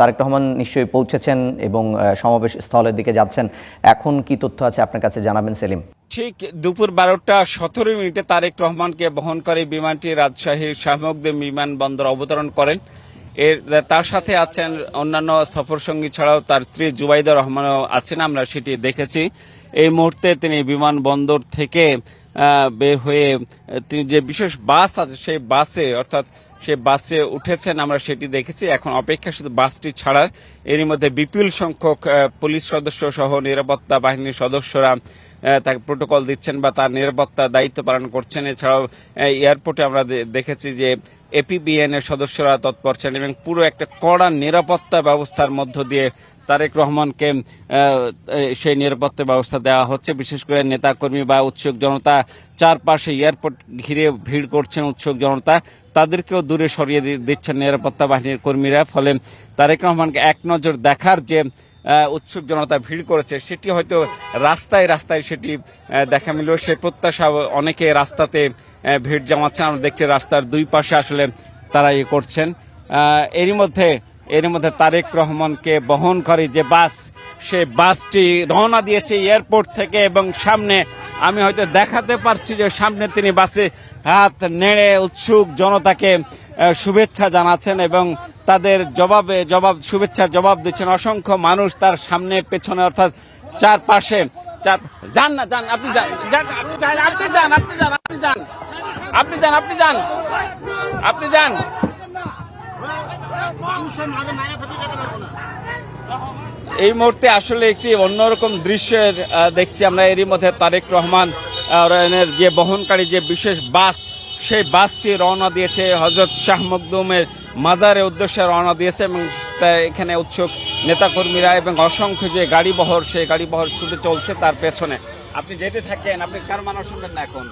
তারেক রহমান নিশ্চয়ই পৌঁছেছেন এবং সমাবেশ স্থলের দিকে যাচ্ছেন। এখন কি তথ্য আছে আপনার কাছে জানাবেন, সেলিম? ঠিক, দুপুর বারোটা সতেরো মিনিটে তারেক রহমানকে বহন করে বিমানটি রাজশাহীর শাহমুকদেব বিমানবন্দর অবতরণ করেন। এর, তার সাথে আছেন অন্যান্য সফর সঙ্গী ছাড়াও তার স্ত্রী জুবাইদা রহমানও আছেন, আমরা সেটি দেখেছি। এই মুহূর্তে তিনি বিমানবন্দর থেকে বের হয়ে, তিনি যে বিশেষ বাস আছে, সেই বাসে, অর্থাৎ সেই বাসে উঠেছেন, আমরা সেটি দেখেছি। এখন অপেক্ষা শুধু বাসটি ছাড়ার। এরই মধ্যে বিপুল সংখ্যক পুলিশ সদস্য সহ নিরাপত্তা বাহিনীর সদস্যরা তাকে প্রোটোকল দিচ্ছেন বা তার নিরাপত্তার দায়িত্ব পালন করছেন। এছাড়াও এয়ারপোর্টে আমরা দেখেছি যে এপিবিএন এর সদস্যরা তৎপর ছিলেন এবং পুরো একটা কড়া নিরাপত্তা ব্যবস্থার মধ্য দিয়ে তারেক রহমানকে সেই নিরাপত্তা ব্যবস্থা দেওয়া হচ্ছে। বিশেষ করে নেতাকর্মী বা উৎসুক জনতা চারপাশে এয়ারপোর্ট ঘিরে ভিড় করছেন উৎসুক জনতা। তাদেরকেও দূরে সরিয়ে দিচ্ছেন নিরাপত্তা বাহিনীর কর্মীরা। ফলে তারেক রহমানকে এক নজর দেখার যে উৎসুক জনতা ভিড় করেছে, সেটি হয়তো রাস্তায় রাস্তায় সেটি দেখা মিলল। সে প্রত্যাশা অনেকে রাস্তাতে ভিড় জমাচ্ছেন আমরা দেখছি রাস্তার দুই পাশে আসলে তারা ইয়ে করছেন। এরই মধ্যে, এর মধ্যে তারেক রহমানকে বহন করে যে বাস, সে বাসটি রওনা দিয়েছে এয়ারপোর্ট থেকে এবং সামনে আমি হয়তো দেখাতে পারছি যে সামনে তিনি বাসে হাত নেড়ে উৎসুক জনতাকে শুভেচ্ছা জানাচ্ছেন এবং তাদের জবাবে, জবাব, শুভেচ্ছার জবাব দিচ্ছেন অসংখ্য মানুষ তার সামনে, পেছনে অর্থাৎ চারপাশে। চার যান না, যান, আপনি যান আপনি যান আপনি যান আপনি যান আপনি যান। আপনি যান আপনি যান। আপনি যান। এই মুহূর্তে আসলে একটি অন্যরকম দৃশ্যের দেখছি আমরা এরই মধ্যে তারেক রহমান রয়নের যে বহনকারী যে বিশেষ বাস, সেই বাসটি রওনা দিয়েছে। হজরত শাহ মখদুমের মাজারের উদ্দেশ্যে রওনা দিয়েছে এবং এখানে উৎসুক নেতাকর্মীরা এবং অসংখ্য যে গাড়ি বহর সেই গাড়ি বহর ছুটে চলছে তার পেছনে। আপনি যেতে থাকেন, আপনি কার মানা শুনবেন না এখন?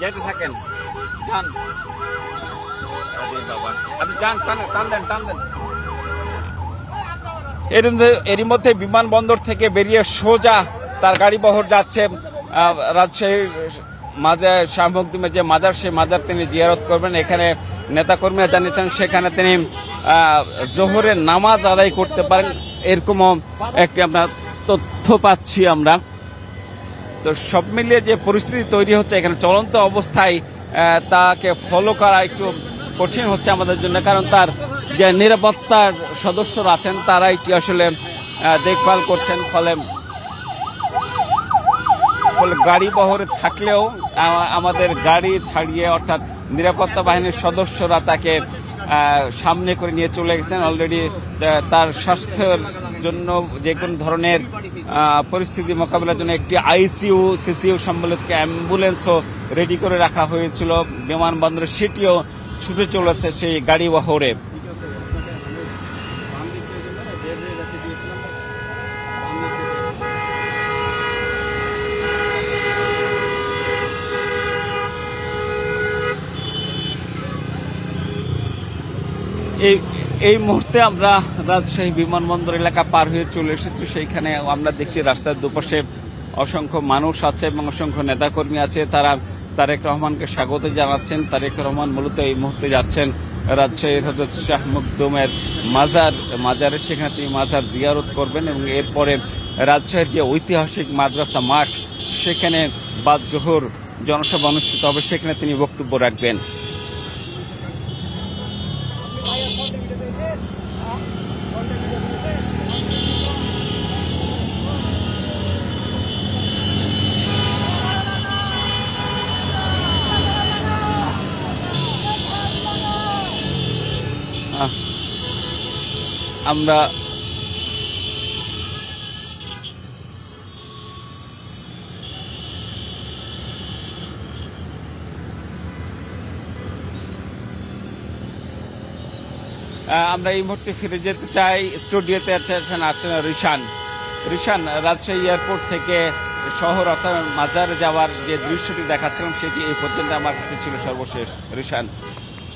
যেতে থাকেন। যান। আপনি যান টান দেন টান দেন। এরই মধ্যে বিমানবন্দর থেকে বেরিয়ে সোজা তার গাড়ি বহর যাচ্ছে রাজশাহীর মাজার শাহমুকদুমের যে মাজার, সেই মাজার তিনি জিয়ারত করবেন। এখানে নেতাকর্মীরা জানিয়েছেন, সেখানে তিনি জোহরের নামাজ আদায় করতে পারেন। এরকমও একটি আমরা তথ্য পাচ্ছি আমরা। তো সব মিলিয়ে যে পরিস্থিতি তৈরি হচ্ছে, এখানে চলন্ত অবস্থায় তাকে ফলো করা একটু কঠিন হচ্ছে আমাদের জন্য, কারণ তার যে নিরাপত্তার সদস্যরা আছেন তারা এটি আসলে দেখভাল করছেন? ফলে গাড়ি বহরে থাকলেও আমাদের গাড়ি ছাড়িয়ে অর্থাৎ নিরাপত্তা বাহিনীর সদস্যরা তাকে সামনে করে নিয়ে চলে গেছেন। অলরেডি তার স্বাস্থ্যের জন্য যে কোনো ধরনের পরিস্থিতি মোকাবিলার জন্য একটি আইসিইউ, সিসিইউ সম্বলিত অ্যাম্বুলেন্সও রেডি করে রাখা হয়েছিল। বিমানবন্দরে সেটিও ছুটে চলেছে সেই গাড়ি বহরে। এই এই মুহূর্তে আমরা রাজশাহী বিমানবন্দর এলাকা পার হয়ে চলে এসেছি। সেইখানে আমরা দেখছি রাস্তার দুপাশে অসংখ্য মানুষ আছে এবং অসংখ্য নেতাকর্মী আছে। তারা তারেক রহমানকে স্বাগত জানাচ্ছেন। তারেক রহমান মূলত এই মুহূর্তে যাচ্ছেন রাজশাহীর হজরত শাহ মুকদুমের মাজার, মাজারের সেখানে তিনি মাজার জিয়ারত করবেন এবং এরপরে রাজশাহীর যে ঐতিহাসিক মাদ্রাসা মাঠ, সেখানে বাদ জোহর জনসভা অনুষ্ঠিত হবে, সেখানে তিনি বক্তব্য রাখবেন। আমরা আমরা এই মুহূর্তে ফিরে যেতে চাই। স্টুডিওতে আছেন আছেন রিশান। রিশান, রাজশাহী এয়ারপোর্ট থেকে শহর অর্থাৎ মাজার যাওয়ার যে দৃশ্যটি দেখাচ্ছিলাম, সেটি এই পর্যন্ত আমার কাছে ছিল সর্বশেষ। রিশান।